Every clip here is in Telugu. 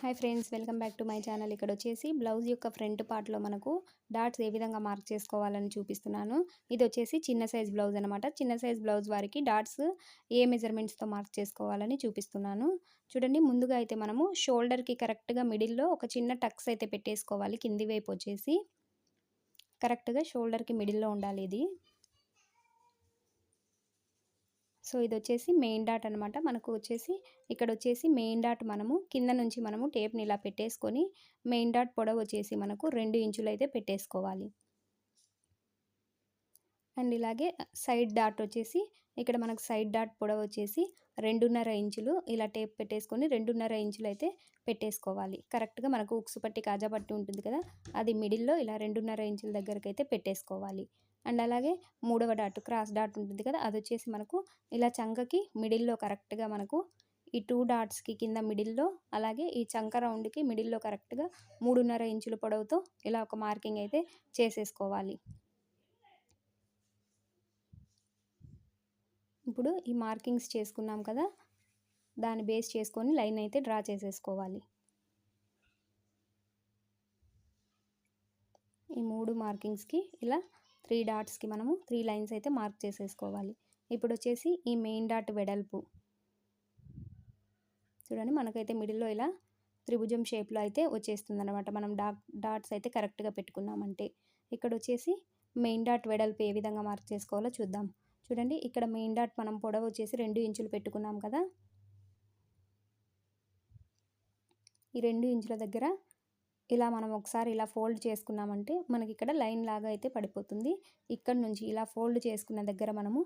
Hi friends welcome back to my channel. ఇక్కడ వచ్చేసి బ్లౌజ్ యొక్క ఫ్రంట్ పార్ట్లో మనకు డాట్స్ ఏ విధంగా మార్క్ చేసుకోవాలని చూపిస్తున్నాను. ఇది వచ్చేసి చిన్న సైజ్ బ్లౌజ్ అనమాట చిన్న సైజ్ బ్లౌజ్ వారికి డాట్స్ ఏ మెజర్మెంట్స్తో మార్క్ చేసుకోవాలని చూపిస్తున్నాను. చూడండి ముందుగా అయితే మనము షోల్డర్కి కరెక్ట్గా మిడిల్లో ఒక చిన్న టక్స్ అయితే పెట్టేసుకోవాలి. కింది వైపు వచ్చేసి కరెక్ట్గా షోల్డర్కి మిడిల్లో ఉండాలి ఇది. సో ఇది వచ్చేసి మెయిన్ డాట్ అనమాట. మనకు వచ్చేసి ఇక్కడ వచ్చేసి మెయిన్ డాట్ మనము కింద నుంచి మనము టేప్ని ఇలా పెట్టేసుకొని మెయిన్ డాట్ పొడవు వచ్చేసి మనకు రెండు ఇంచులు అయితే పెట్టేసుకోవాలి. అండ్ ఇలాగే సైడ్ డాట్ వచ్చేసి ఇక్కడ మనకు సైడ్ డాట్ పొడవు వచ్చేసి రెండున్నర ఇంచులు ఇలా టేప్ పెట్టేసుకొని రెండున్నర ఇంచులు అయితే పెట్టేసుకోవాలి. కరెక్ట్గా మనకు ఉక్సు పట్టి కాజా పట్టి ఉంటుంది కదా అది మిడిల్లో ఇలా రెండున్నర ఇంచుల దగ్గరకు అయితే పెట్టేసుకోవాలి. అండ్ అలాగే మూడవ డాట్ క్రాస్ డాట్ ఉంటుంది కదా అది వచ్చేసి మనకు ఇలా చంకకి మిడిల్లో కరెక్ట్గా మనకు ఈ టూ డాట్స్కి కింద మిడిల్లో అలాగే ఈ చంక రౌండ్కి మిడిల్లో కరెక్ట్గా మూడున్నర ఇంచుల పొడవుతో ఇలా ఒక మార్కింగ్ అయితే చేసేసుకోవాలి. ఇప్పుడు ఈ మార్కింగ్స్ చేసుకున్నాం కదా దాన్ని బేస్ చేసుకొని లైన్ అయితే డ్రా చేసేసుకోవాలి. ఈ మూడు మార్కింగ్స్కి ఇలా త్రీ డాట్స్కి మనము త్రీ లైన్స్ అయితే మార్క్ చేసేసుకోవాలి. ఇప్పుడు వచ్చేసి ఈ మెయిన్ డాట్ వెడల్పు. చూడండి మనకైతే మిడిల్లో ఇలా త్రిభుజం షేప్లో అయితే వచ్చేస్తుంది అనమాట మనం డాట్ డాట్స్ అయితే కరెక్ట్గా పెట్టుకున్నామంటే. ఇక్కడ వచ్చేసి మెయిన్ డాట్ వెడల్పు ఏ విధంగా మార్క్ చేసుకోవాలో చూద్దాం. చూడండి ఇక్కడ మెయిన్ డాట్ మనం పొడవు వచ్చేసి రెండు ఇంచులు పెట్టుకున్నాం కదా. ఈ రెండు ఇంచుల దగ్గర ఇలా మనం ఒకసారి ఇలా ఫోల్డ్ చేసుకున్నామంటే మనకి ఇక్కడ లైన్ లాగా అయితే పడిపోతుంది. ఇక్కడ నుంచి ఇలా ఫోల్డ్ చేసుకున్న దగ్గర మనము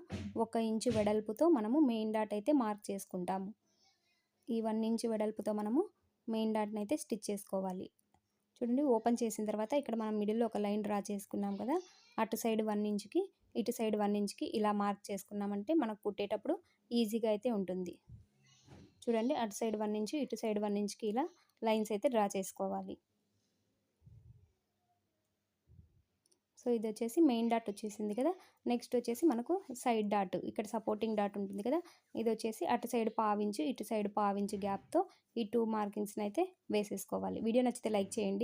ఒక ఇంచు వెడల్పుతో మనము మెయిన్ డాట్ అయితే మార్క్ చేసుకుంటాము. ఈ వన్ ఇంచు వెడల్పుతో మనము మెయిన్ డాట్ని అయితే స్టిచ్ చేసుకోవాలి. చూడండి ఓపెన్ చేసిన తర్వాత ఇక్కడ మనం మిడిల్లో ఒక లైన్ డ్రా చేసుకున్నాం కదా అటు సైడ్ వన్ ఇంచుకి ఇటు సైడ్ వన్ ఇంచ్కి ఇలా మార్క్ చేసుకున్నామంటే మనకు కుట్టేటప్పుడు ఈజీగా అయితే ఉంటుంది. చూడండి అటు సైడ్ వన్ ఇంచు ఇటు సైడ్ వన్ ఇంచ్కి ఇలా లైన్స్ అయితే డ్రా చేసుకోవాలి. సో ఇది వచ్చేసి మెయిన్ డాట్ వచ్చేసింది కదా. నెక్స్ట్ వచ్చేసి మనకు సైడ్ డాట్ ఇక్కడ సపోర్టింగ్ డాట్ ఉంటుంది కదా. ఇది వచ్చేసి అటు సైడ్ పావించు ఇటు సైడ్ పావించు గ్యాప్తో ఈ టూ మార్కింగ్స్ని అయితే వేసేసుకోవాలి. వీడియో నచ్చితే లైక్ చేయండి.